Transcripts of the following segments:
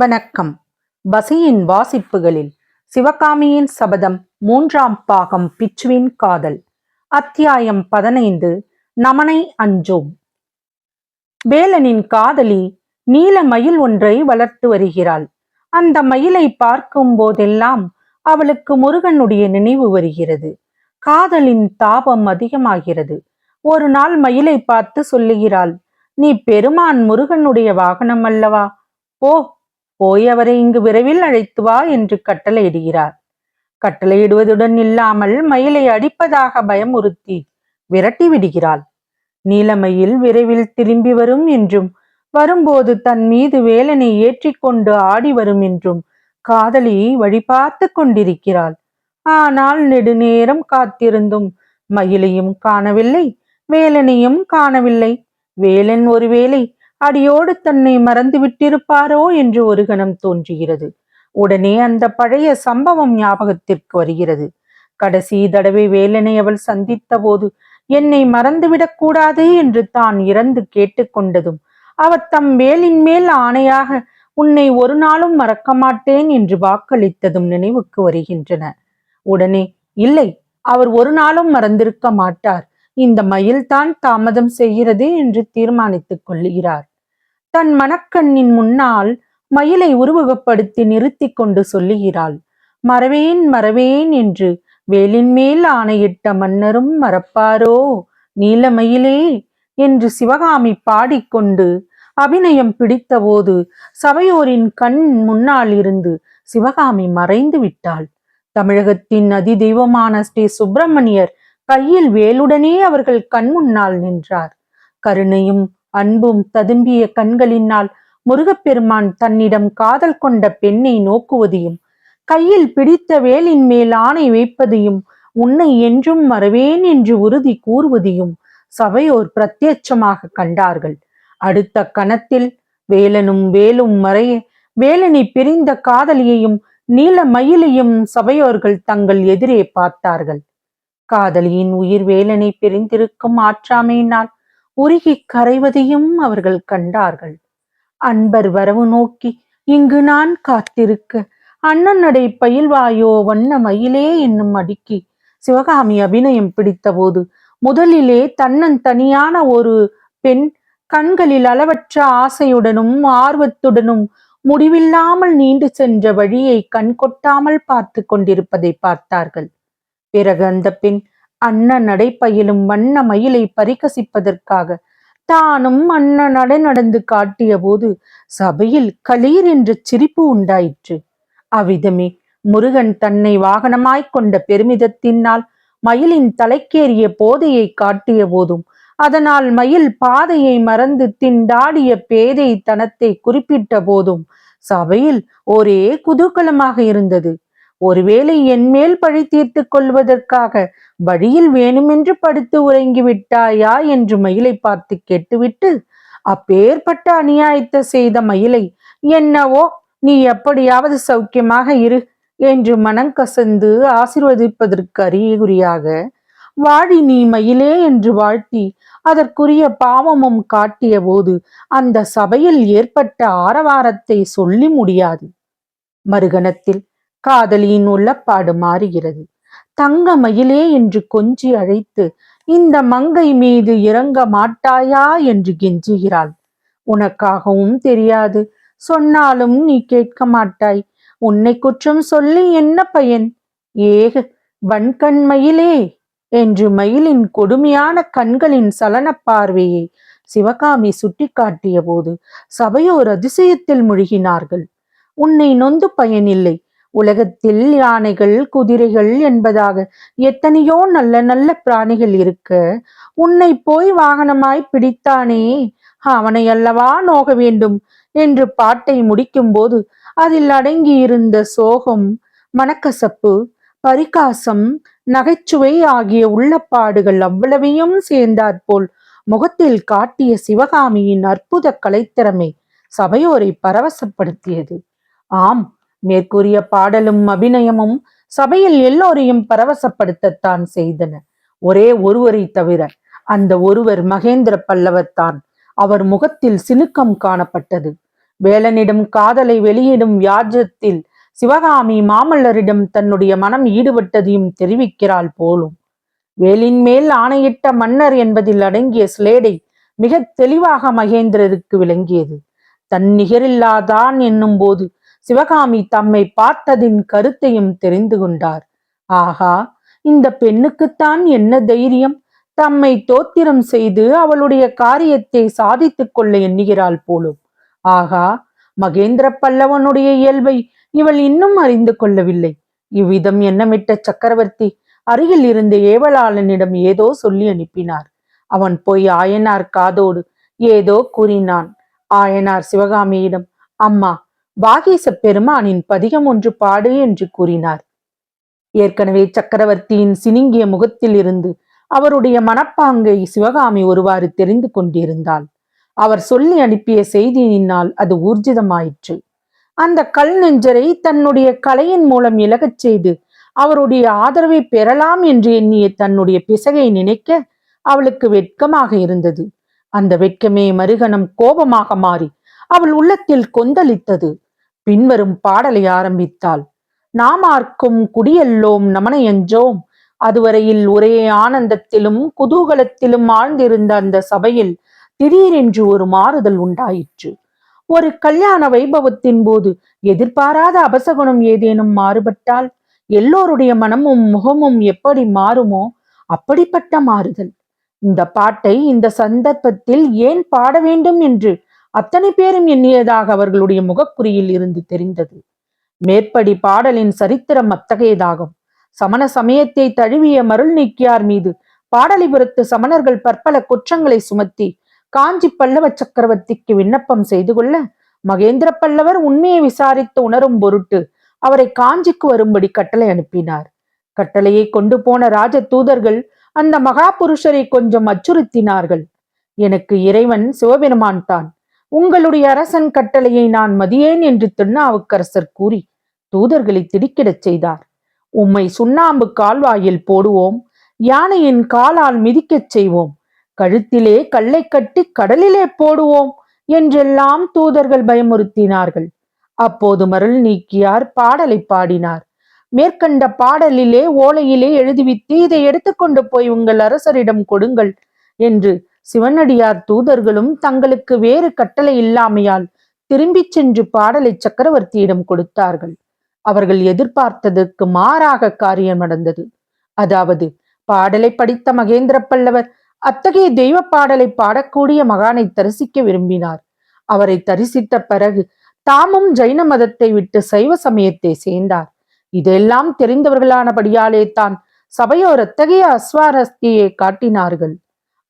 வணக்கம். பசியின் வாசிப்புகளில் சிவகாமியின் சபதம் மூன்றாம் பாகம் பிச்சுவின் காதல். அத்தியாயம் பதினைந்து நமனை அஞ்சோம். வேலனின் காதலி நீல மயில் ஒன்றை வளர்த்து வருகிறாள். அந்த மயிலை பார்க்கும் போதெல்லாம் அவளுக்கு முருகனுடைய நினைவு வருகிறது. காதலின் தாபம் அதிகமாகிறது. ஒரு நாள் மயிலை பார்த்து சொல்லுகிறாள் நீ பெருமான் முருகனுடைய வாகனம் அல்லவா? போ போய் அவரை இங்கு விரைவில் அழைத்து வா என்று கட்டளையிடுகிறார். கட்டளையிடுவதுடன் இல்லாமல் மயிலை அடிப்பதாக பயமுறுத்தி விரட்டி விடுகிறாள். நீலமயில் விரைவில் திரும்பி வரும் என்றும் வரும்போது தன் மீது வேலனை ஏற்றிக்கொண்டு ஆடி வரும் என்றும் காதலி வழிபார்த்து கொண்டிருக்கிறாள். ஆனால் நெடுநேரம் காத்திருந்தும் மயிலையும் காணவில்லை வேலனையும் காணவில்லை. வேலன் ஒருவேளை அடியோடு தன்னை மறந்து விட்டிருப்பாரோ என்று ஒரு கணம் தோன்றுகிறது. உடனே அந்த பழைய சம்பவம் ஞாபகத்திற்கு வருகிறது. கடைசி தடவை வேலனை அவள் சந்தித்த போது என்னை மறந்துவிடக் கூடாது என்று தான் இறந்து கேட்டுக்கொண்டதும் அவர் தம் வேலின் மேல் ஆணையாக உன்னை ஒரு நாளும் மறக்க மாட்டேன் என்று வாக்களித்ததும் நினைவுக்கு வருகின்றன. உடனே இல்லை அவர் ஒரு நாளும் மறந்திருக்க மாட்டார். இந்த மயில்தான் தாமதம் செய்கிறது என்று தீர்மானித்துக் கொள்கிறார். தன் மனக்கண்ணின் முன்னால் மயிலை உருவகப்படுத்தி நிறுத்தி கொண்டு சொல்லுகிறாள் மறவேன் மறவேன் என்று வேலின் மேல் ஆணையிட்ட மன்னரும் மறப்பாரோ நீலமயிலே என்று சிவகாமி பாடிக்கொண்டு அபிநயம் பிடித்தபோது சபையோரின் கண் முன்னால் இருந்து சிவகாமி மறைந்து விட்டாள். தமிழகத்தின் அதி தெய்வமான ஸ்ரீ சுப்பிரமணியர் கையில் வேலுடனே அவர்கள் கண் முன்னால் நின்றார். கருணையும் அன்பும் ததும்பிய கண்களினால் முருகப்பெருமான் தன்னிடம் காதல் கொண்ட பெண்ணை நோக்குவதையும் கையில் பிடித்த வேலின் மேல் ஆணை வைப்பதையும் உன்னை என்றும் மறவேன் என்று உறுதி கூறுவதையும் சபையோர் பிரத்யட்சமாக கண்டார்கள். அடுத்த கணத்தில் வேலனும் வேலும் மறைய வேலனை பிரிந்த காதலியையும் நீல மயிலையும் சபையோர்கள் தங்கள் எதிரே பார்த்தார்கள். காதலியின் உயிர் வேலனை பிரிந்திருக்கும் ஆற்றாமையினால் உருகி கரைவதையும் அவர்கள் கண்டார்கள். அன்பர் வரவு நோக்கி இங்கு நான் காத்திருக்க அண்ணன் நடை பயில்வாயோ வண்ண மயிலே என்னும் அடுக்கி. சிவகாமி அபிநயம் பிடித்தபோது முதலிலே தன்னன் தனியான ஒரு பெண் கண்களில் அளவற்ற ஆசையுடனும் ஆர்வத்துடனும் முடிவில்லாமல் நீண்டு சென்ற வழியை கண் கொட்டாமல் பார்த்து கொண்டிருப்பதை பார்த்தார்கள். பிறகு அந்த பெண் அன்ன நடைப்பயிலும் வண்ண மயிலை பரிகசிப்பதற்காக தானும் அன்ன நடை நடந்து காட்டிய போது சபையில் களீர் என்ற சிரிப்பு உண்டாயிற்று. அவ்விதமே முருகன் தன்னை வாகனமாய்க் கொண்ட பெருமிதத்தினால் மயிலின் தலைக்கேறிய போதையை காட்டிய போதும் அதனால் மயில் பாதையை மறந்து திண்டாடிய பேதை தனத்தை குறிப்பிட்ட போதும் சபையில் ஒரே குதூகலமாக இருந்தது. ஒருவேளை என் மேல் பழி தீர்த்து கொள்வதற்காக வழியில் வேணுமென்று படுத்து உறங்கி விட்டாயா என்று மயிலை பார்த்து கேட்டுவிட்டு அப்பேற்பட்ட அநியாயத்தை செய்த மயிலை என்னவோ நீ எப்படியாவது சௌக்கியமாக இரு என்று மனங்கசந்து ஆசிர்வதிப்பதற்கு அறிகுறியாக வாழி நீ மயிலே என்று வாழ்த்தி அதற்குரிய பாவமும் காட்டிய போது அந்த சபையில் ஏற்பட்ட ஆரவாரத்தை சொல்லி முடியாது. மறுகணத்தில் காதலியின் உள்ளப்பாடு மாறுகிறது. தங்க மயிலே என்று கொஞ்சி அழைத்து இந்த மங்கை மீது இறங்க மாட்டாயா என்று கெஞ்சுகிறாள். உனக்காகவும் தெரியாது. சொன்னாலும் நீ கேட்க மாட்டாய். உன்னை குற்றம் சொல்லி என்ன பயன்? ஏக வன்கண் மயிலே என்று மயிலின் கொடுமையான கண்களின் சலன பார்வையை சிவகாமி சுட்டிக்காட்டிய போது சபையோர் அதிசயத்தில் முழுகினார்கள். உன்னை நொந்து பயனில்லை. உலகத்தில் யானைகள் குதிரைகள் என்பதாக எத்தனையோ நல்ல நல்ல பிராணிகள் இருக்க. உன்னை போய் வாகனமாய் பிடித்தானே? அவனை அல்லவா நோக வேண்டும்? என்று பாட்டை முடிக்கும்போது அதில் அடங்கியிருந்த சோகம் மனக்கசப்பு பரிகாசம் நகைச்சுவை ஆகிய உள்ளப்பாடுகள் அவ்வளவையும் சேர்ந்தாற்போல் முகத்தில் காட்டிய சிவகாமியின் அற்புத கலைத்திறமை சபையோரை பரவசப்படுத்தியது. ஆம் மேற்கூறிய பாடலும் அபிநயமும் சபையில் எல்லோரையும் பரவசப்படுத்தத்தான் செய்தன. ஒரே ஒருவரை தவிர அந்த ஒருவர் மகேந்திர பல்லவத்தான். அவர் முகத்தில் சினுக்கம் காணப்பட்டது. வேலனிடம் காதலை வெளியிடும் வியாஜத்தில் சிவகாமி மாமல்லரிடம் தன்னுடைய மனம் ஈடுபட்டதையும் தெரிவிக்கிறாள் போலும். வேலின் மேல் ஆணையிட்ட மன்னர் என்பதில் அடங்கிய ஸ்லேடை மிக தெளிவாக மகேந்திரருக்கு விளங்கியது. தன் நிகரில்லாதான் என்னும் போது சிவகாமி தம்மை பார்த்ததின் கருத்தையும் தெரிந்து கொண்டார். ஆகா இந்த பெண்ணுக்குத்தான் என்ன தைரியம்? தம்மை தோத்திரம் செய்து அவளுடைய காரியத்தை சாதித்துக் கொள்ள எண்ணுகிறாள் போலும். ஆகா மகேந்திர பல்லவனுடைய இயல்பை இவள் இன்னும் அறிந்து கொள்ளவில்லை. இவ்விதம் எண்ணமிட்ட சக்கரவர்த்தி அருகில் இருந்த ஏவலாளனிடம் ஏதோ சொல்லி அனுப்பினார். அவன் போய் ஆயனார் காதோடு ஏதோ கூறினான். ஆயனார் சிவகாமியிடம் அம்மா வாகீச பெருமானின் பதிகம் ஒன்று பாடு என்று கூறினார். ஏற்கனவே சக்கரவர்த்தியின் சினிங்கிய முகத்தில் இருந்து அவருடைய மனப்பாங்கை சிவகாமி ஒருவாறு தெரிந்து கொண்டிருந்தாள். அவர் சொல்லி அனுப்பிய செய்தியினால் அது ஊர்ஜிதமாயிற்று. அந்த கல் நெஞ்சரை தன்னுடைய கலையின் மூலம் இலகச் செய்து அவருடைய ஆதரவை பெறலாம் என்று எண்ணிய தன்னுடைய பிசகை நினைக்க அவளுக்கு வெட்கமாக இருந்தது. அந்த வெட்கமே மறுகணம் கோபமாக மாறி அவள் உள்ளத்தில் கொந்தளித்தது. பின்வரும் பாடலை ஆரம்பித்தாள். நாமார்க்கும் குடியல்லோம் நமனையஞ்சோம் அதுவரையில் ஒரே ஆனந்தத்திலும் குதூகலத்திலும் ஆழ்ந்திருந்த அந்த சபையில் திடீரென்று ஒரு மாறுதல் உண்டாயிற்று. ஒரு கல்யாண வைபவத்தின் போது எதிர்பாராத அபசகுணம் ஏதேனும் மாறுபட்டால் எல்லோருடைய மனமும் முகமும் எப்படி மாறுமோ அப்படிப்பட்ட மாறுதல். இந்த பாட்டை இந்த சந்தர்ப்பத்தில் ஏன் பாட வேண்டும் என்று அத்தனை பேரும் எண்ணியதாக அவர்களுடைய முகக்குறியில் இருந்து தெரிந்தது. மேற்படி பாடலின் சரித்திரம் அத்தகையதாகும். சமண சமயத்தை தழுவிய மருள் நீக்கியார் மீது பாடலிபுரத்து சமணர்கள் பற்பல குற்றங்களை சுமத்தி காஞ்சி பல்லவ சக்கரவர்த்திக்கு விண்ணப்பம் செய்து கொள்ள மகேந்திர பல்லவர் உண்மையை விசாரித்து உணரும் பொருட்டு அவரை காஞ்சிக்கு வரும்படி கட்டளை அனுப்பினார். கட்டளையை கொண்டு போன ராஜ தூதர்கள் அந்த மகா புருஷரை கொஞ்சம் அச்சுறுத்தினார்கள். எனக்கு இறைவன் சிவபெருமான் தான். உங்களுடைய அரசன் கட்டளையை நான் மதியேன் என்று திருநாவுக்கரசர் கூறி தூதர்களை திடுக்கிடச் செய்தார். உம்மை சுண்ணாம்பு கால்வாயில் போடுவோம் யானையின் காலால் மிதிக்கச் செய்வோம் கழுத்திலே கல்லை கட்டி கடலிலே போடுவோம் என்றெல்லாம் தூதர்கள் பயமுறுத்தினார்கள். அப்போது மருள் நீக்கியார் பாடலை பாடினார். மேற்கண்ட பாடலிலே ஓலையிலே எழுதிவித்து இதை எடுத்துக்கொண்டு போய் உங்கள் அரசரிடம் கொடுங்கள் என்று சிவனடியார் தூதர்களும் தங்களுக்கு வேறு கட்டளை இல்லாமையால் திரும்பிச் சென்று பாடலை சக்கரவர்த்தியிடம் கொடுத்தார்கள். அவர்கள் எதிர்பார்த்ததற்கு மாறாக காரியம் நடந்தது. அதாவது பாடலை படித்த மகேந்திர பல்லவர் அத்தகைய தெய்வ பாடலை பாடக்கூடிய மகானை தரிசிக்க விரும்பினார். அவரை தரிசித்த பிறகு தாமும் ஜைன மதத்தை விட்டு சைவ சமயத்தை சேர்ந்தார். இதெல்லாம் தெரிந்தவர்களானபடியாலே தான் சபையோர் அத்தகைய அஸ்வாரஸ்தியை காட்டினார்கள்.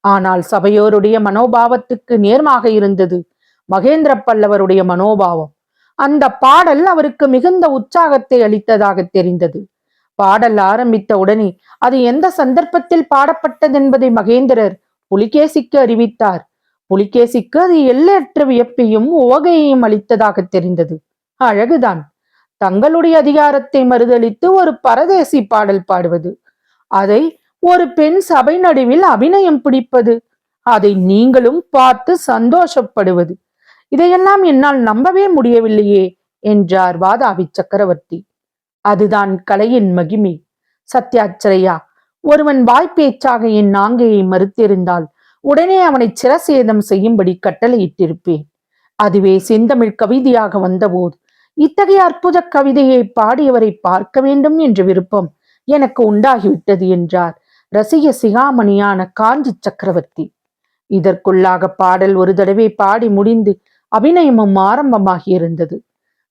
ஆனால் சபையோருடைய மனோபாவத்துக்கு நேர்மாக இருந்தது. மகேந்திர பல்லவருடைய மனோபாவம். அந்த பாடல் அவருக்கு மிகுந்த உற்சாகத்தை அளித்ததாக தெரிந்தது. பாடல் ஆரம்பித்த உடனே அது எந்த சந்தர்ப்பத்தில் பாடப்பட்டதென்பதை மகேந்திரர் புலிகேசிக்கு அறிவித்தார். புலிகேசிக்கு அது எல்லையற்ற வியப்பையும் ஓகையையும் அளித்ததாக தெரிந்தது. அழகுதான். தங்களுடைய அதிகாரத்தை மறுதளித்து ஒரு பரதேசி பாடல் பாடுவது. அதை ஒரு பெண் சபை நடுவில் அபிநயம் பிடிப்பது அதை நீங்களும் பார்த்து சந்தோஷப்படுவது. இதையெல்லாம் என்னால் நம்பவே முடியவில்லையே என்றார் வாதாபி சக்கரவர்த்தி. அதுதான் கலையின் மகிமை. சத்யாச்சரையா ஒருவன் வாய்ப்பேச்சாக என் நாங்கையை மறுத்திருந்தால் உடனே அவனை சிரசேதம் செய்யும்படி கட்டளையிட்டிருப்பேன். அதுவே செந்தமிழ் கவிதையாக வந்தபோது இத்தகைய அற்புத கவிதையை பாடியவரை பார்க்க வேண்டும் என்ற விருப்பம் எனக்கு உண்டாகிவிட்டது என்றார். ரசிக சிகாமணியான காஞ்சி சக்கரவர்த்தி. இதற்குள்ளாக பாடல் ஒரு தடவை பாடி முடிந்து அபிநயமும் ஆரம்பமாகி இருந்தது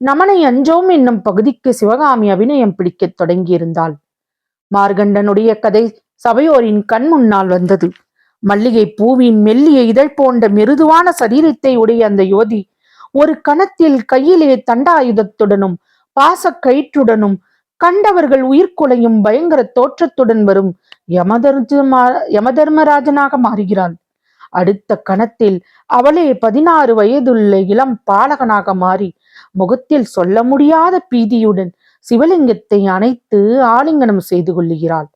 நமனை அஞ்சோம் என்னும் பகுதிக்கு சிவகாமி அபிநயம் பிடிக்கத் தொடங்கியிருந்தாள். மார்கண்டனுடைய கதை சபையோரின் கண் முன்னால் வந்தது. மல்லிகை பூவின் மெல்லிய இதழ் போன்ற மிருதுவான சரீரத்தை உடைய அந்த யோதி ஒரு கணத்தில் கையிலே தண்டாயுதத்துடனும் பாசக்கயிற்றுடனும் கண்டவர்கள் உயிர்க்குலையும் பயங்கர தோற்றத்துடன் வரும் யமதர்ம யமதர்மராஜனாக மாறுகிறாள். அடுத்த கணத்தில் அவளே பதினாறு வயதுள்ள இளம் பாலகனாக மாறி முகத்தில் சொல்ல முடியாத பீதியுடன் சிவலிங்கத்தை அணைத்து ஆலிங்கனம் செய்து கொள்ளுகிறாள்.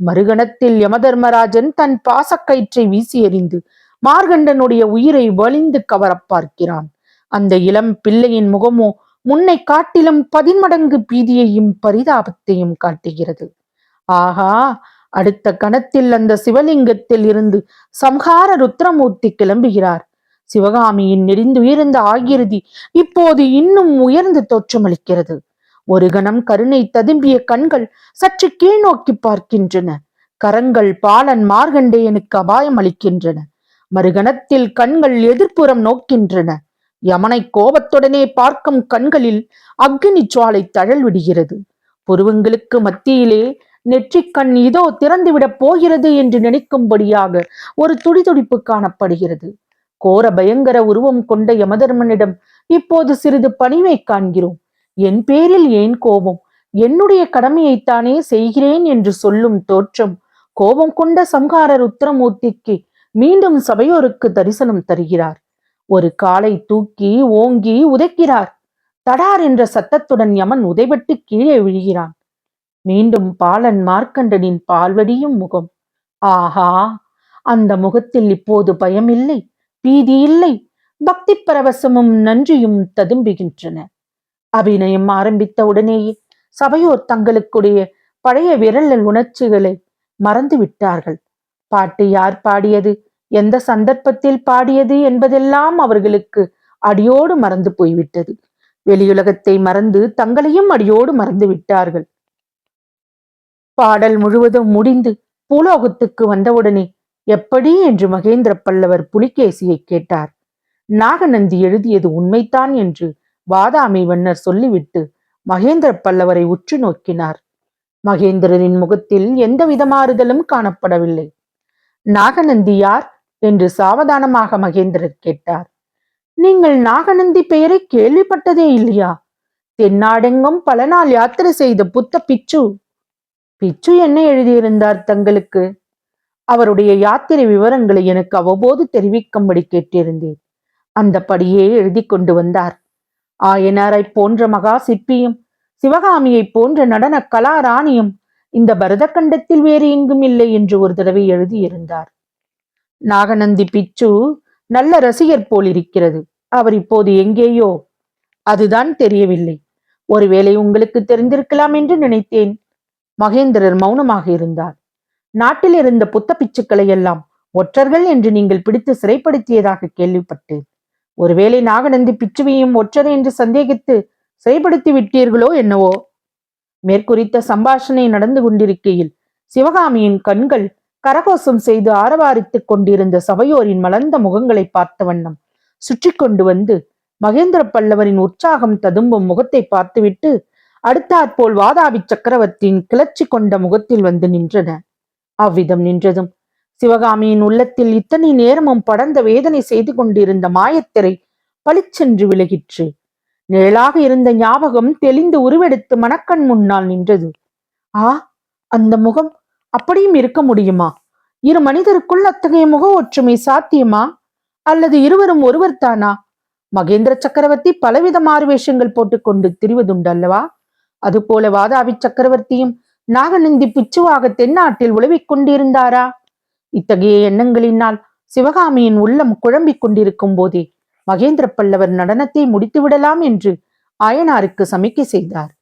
மறுகணத்தில் யமதர்மராஜன் தன் பாசக்கயிற்றை வீசி எறிந்து மார்கண்டனுடைய உயிரை வலிந்து கவரப் பார்க்கிறான். அந்த இளம் பிள்ளையின் முகமோ முன்னை காட்டிலும் பதின்மடங்கு பீதியையும் பரிதாபத்தையும் காட்டுகிறது. ஆஹா அடுத்த கணத்தில் அந்த சிவலிங்கத்தில் இருந்து சம்ஹார ருத்ரமூர்த்தி கிளம்புகிறார். சிவகாமியின் நெறிந்துயர்ந்த ஆகிருதி இப்போது இன்னும் உயர்ந்து தோற்றமளிக்கிறது. ஒரு கணம் கருணை ததும்பிய கண்கள் சற்று கீழ் நோக்கி பார்க்கின்றன. கரங்கள் பாலன் மார்கண்டேயனுக்கு அபாயம் அளிக்கின்றன மறுகணத்தில் கண்கள் எதிர்ப்புறம் நோக்கின்றன. யமனை கோபத்துடனே பார்க்கும் கண்களில் அக்னி சுவாலை தழல் விடுகிறது புருவங்களுக்கு மத்தியிலே நெற்றிக்கண் இதோ திறந்துவிடப் போகிறது என்று நினைக்கும்படியாக ஒரு துடிதுடிப்பு காணப்படுகிறது. கோர பயங்கர உருவம் கொண்ட யமதர்மனிடம் இப்போது சிறிது பணிவை காண்கிறோம். என் பேரில் ஏன் கோபம்? என்னுடைய கடமையைத்தானே செய்கிறேன் என்று சொல்லும் தோற்றம் கோபம் கொண்ட சம்ஹார உத்தரமூர்த்திக்கு மீண்டும் சபையோருக்கு தரிசனம் தருகிறார். ஒரு காலை தூக்கி ஓங்கி உதைக்கிறார். தடார் என்ற சத்தத்துடன் யமன் உதைபட்டு கீழே விழுகிறான். மீண்டும் பாலன் மார்க்கண்டனின் பால்வடியும் முகம். ஆஹா! அந்த முகத்தில் இப்போது பயமில்லை பீதி இல்லை பக்தி பரவசமும் நன்றியும் ததும்புகின்றன. அபிநயம் ஆரம்பித்த உடனேயே சபையோர் தங்களுக்குடைய பழைய விரல் உணர்ச்சிகளை மறந்து விட்டார்கள் பாட்டு யார் பாடியது? எந்த சந்தர்ப்பத்தில் பாடியது என்பதெல்லாம் அவர்களுக்கு அடியோடு மறந்து போய்விட்டது. வெளியுலகத்தை மறந்து தங்களையும் அடியோடு மறந்து விட்டார்கள். பாடல் முழுவதும் முடிந்து பூலோகத்துக்கு வந்தவுடனே எப்படி என்று மகேந்திர பல்லவர் புலிகேசியை கேட்டார். நாகநந்தி எழுதியது உண்மைதான் என்று வாதாமி வண்ணர் சொல்லிவிட்டு மகேந்திர பல்லவரை உற்று நோக்கினார். மகேந்திரரின் முகத்தில் எந்த விதமாறுதலும் காணப்படவில்லை. நாகநந்தி யார்? என்று சாவதானமாக மகேந்திரர் கேட்டார். நீங்கள் நாகநந்தி பெயரை கேள்விப்பட்டதே இல்லையா? தென்னாடெங்கும் பல நாள் யாத்திரை செய்த புத்த பிச்சு. பிச்சு என்ன எழுதியிருந்தார் தங்களுக்கு? அவருடைய யாத்திரை விவரங்களை எனக்கு அவ்வப்போது தெரிவிக்கும்படி கேட்டிருந்தேன். அந்தபடியே எழுதி கொண்டு வந்தார். ஆயனாரை போன்ற மகா சிற்பியும் சிவகாமியை போன்ற நடன கலாராணியும் இந்த பரதக்கண்டத்தில் வேறு எங்கும் இல்லை என்று ஒரு தடவை எழுதியிருந்தார். நாகநந்தி பிச்சு நல்ல ரசிகர் போல் இருக்கிறது அவர் இப்போது எங்கேயோ? அதுதான் தெரியவில்லை. ஒருவேளை உங்களுக்கு தெரிந்திருக்கலாம் என்று நினைத்தேன். மகேந்திரர் மௌனமாக இருந்தார். நாட்டில் இருந்த புத்த பிச்சுக்களை எல்லாம் ஒற்றர்கள் என்று நீங்கள் பிடித்து சிறைப்படுத்தியதாக கேள்விப்பட்டேன். ஒருவேளை நாகநந்தி பிச்சுவையும் ஒற்றர் என்று சந்தேகித்து சிறைப்படுத்தி விட்டீர்களோ என்னவோ? மேற்குறித்த சம்பாஷணை நடந்து கொண்டிருக்கையில் சிவகாமியின் கண்கள் கரகோசம் செய்து ஆரவாரித்துக் கொண்டிருந்த சபையோரின் மலர்ந்த முகங்களை பார்த்த வண்ணம் சுற்றி கொண்டு வந்து மகேந்திர பல்லவரின் உற்சாகம் ததும்பும் முகத்தை பார்த்துவிட்டு அடுத்தாற்போல் வாதாபி சக்கரவர்த்தியின் கிளர்ச்சி கொண்ட முகத்தில் வந்து நின்றன. அவ்விதம் நின்றதும் சிவகாமியின் உள்ளத்தில் இத்தனை நேரமும் படர்ந்த வேதனை செய்து கொண்டிருந்த மாயத்திரை பளிச்சென்று விலகிற்று. நிழலாக இருந்த ஞாபகம் தெளிந்து உருவெடுத்து மணக்கண் முன்னால் நின்றது. ஆ அந்த முகம் அப்படியும் இருக்க முடியுமா? இரு மனிதருக்குள் அத்தகைய முக ஒற்றுமை சாத்தியமா? அல்லது இருவரும் ஒருவர் தானா மகேந்திர சக்கரவர்த்தி பலவித மாறுவேஷங்கள் போட்டுக்கொண்டு திரிவதுண்டு அல்லவா அதுபோல வாதாபி சக்கரவர்த்தியும் நாகநந்தி பிச்சுவாக தென்னாட்டில் உழவிக் கொண்டிருந்தாரா? இத்தகைய எண்ணங்களினால் சிவகாமியின் உள்ளம் குழம்பிக் கொண்டிருக்கும் போதே மகேந்திர பல்லவர் நடனத்தை முடித்து விடலாம் என்று ஆயனாருக்கு சமிக்கை செய்தார்.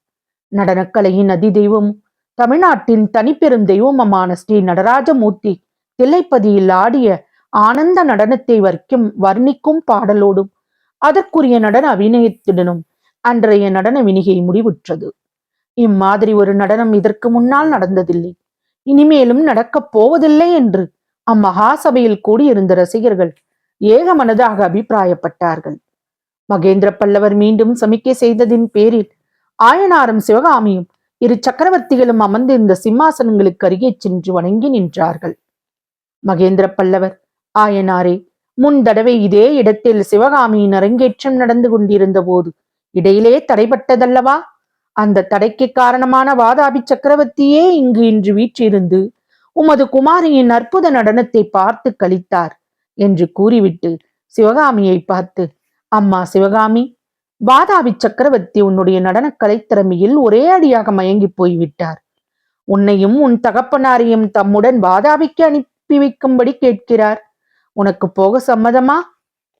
நடனக்கலையின் அதிதெய்வம் தமிழ்நாட்டின் தனிப்பெரும் தெய்வமமான ஸ்ரீ நடராஜமூர்த்தி தில்லைப்பதியில் ஆடிய ஆனந்த நடனத்தை வரைக்கும் வர்ணிக்கும் பாடலோடும் அதற்குரிய நடன அபிநயத்துடனும் அன்றைய நடன வினிகை முடிவுற்றது. இம்மாதிரி ஒரு நடனம் இதற்கு முன்னால் நடந்ததில்லை. இனிமேலும் நடக்கப் போவதில்லை என்று அம்மகா சபையில் கூடியிருந்த ரசிகர்கள் ஏக மனதாக அபிப்பிராயப்பட்டார்கள். மகேந்திர பல்லவர் மீண்டும் சமிக்கை செய்ததின் பேரில் ஆயனாரும் சிவகாமியும் இரு சக்கரவர்த்திகளும் அமர்ந்திருந்த சிம்மாசனங்களுக்கு அருகே சென்று வணங்கி நின்றார்கள். மகேந்திர பல்லவர் ஆயனாரே முன் தடவை இதே இடத்தில் சிவகாமியின் அரங்கேற்றம் நடந்து கொண்டிருந்த போது இடையிலே தடைபட்டதல்லவா? அந்த தடைக்கு காரணமான வாதாபி சக்கரவர்த்தியே இங்கு இன்று வீற்றிருந்து உமது குமாரியின் அற்புத நடனத்தை பார்த்து கழித்தார் என்று கூறிவிட்டு சிவகாமியை பார்த்து அம்மா சிவகாமி வாதாபி சக்கரவர்த்தி உன்னுடைய நடனக்கலை கலைத்திறமையில் ஒரே அடியாக மயங்கி போய்விட்டார். உன்னையும் உன் தகப்பனாரையும் தம்முடன் வாதாபிக்கு அனுப்பி வைக்கும்படி கேட்கிறார். உனக்கு போக சம்மதமா?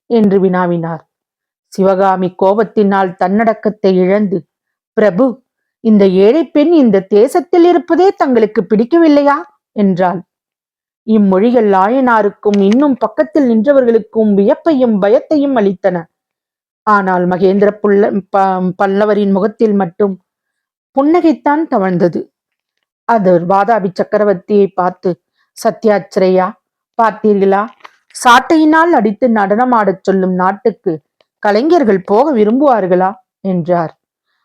என்று வினாவினார். சிவகாமி கோபத்தினால் தன்னடக்கத்தை இழந்து பிரபு இந்த ஏழை பெண் இந்த தேசத்தில் இருப்பதே தங்களுக்கு பிடிக்கவில்லையா? என்றாள். இம்மொழிகள் ஆயனாருக்கும் இன்னும் பக்கத்தில் நின்றவர்களுக்கும் வியப்பையும் பயத்தையும் அளித்தன. ஆனால் மகேந்திர புல்ல ப- பல்லவரின் முகத்தில் மட்டும் புன்னகைத்தான் தவழ்ந்தது. அது வாதாபி சக்கரவர்த்தியை பார்த்து சத்யாச்சிரையா பார்த்தீர்களா? சாட்டையினால் அடித்து நடனமாடச் சொல்லும் நாட்டுக்கு கலைஞர்கள் போக விரும்புவார்களா? என்றார்.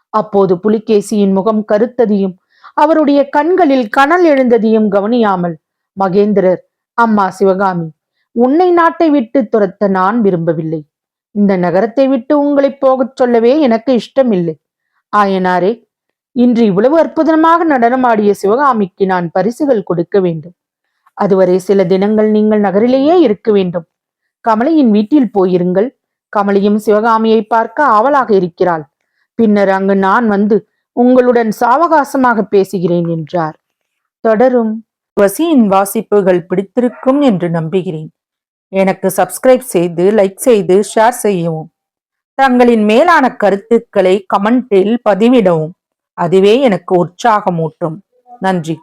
அப்போது புலிகேசியின் முகம் கருத்ததையும் அவருடைய கண்களில் கனல் எழுந்ததையும் கவனியாமல் மகேந்திரர் அம்மா சிவகாமி உன்னை நாட்டை விட்டு துரத்த நான் விரும்பவில்லை. இந்த நகரத்தை விட்டு உங்களை போகச் சொல்லவே எனக்கு இஷ்டமில்லை. ஆயனாரே இன்று இவ்வளவு அற்புதமாக நடனமாடிய சிவகாமிக்கு நான் பரிசுகள் கொடுக்க வேண்டும். அதுவரை சில தினங்கள் நீங்கள் நகரிலேயே இருக்க வேண்டும். கமலையின் வீட்டில் போயிருங்கள். கமலையும் சிவகாமியை பார்க்க ஆவலாக இருக்கிறாள். பின்னர் அங்கு நான் வந்து உங்களுடன் சாவகாசமாக பேசுகிறேன் என்றார். தொடரும். வசியின் வாசிப்புகள் பிடித்திருக்கும் என்று நம்புகிறேன். எனக்கு சப்ஸ்கிரைப் செய்து லைக் செய்து ஷேர் செய்யவும். தங்களின் மேலான கருத்துக்களை கமெண்டில் பதிவிடவும். அதுவே எனக்கு உற்சாகமூட்டும். நன்றி.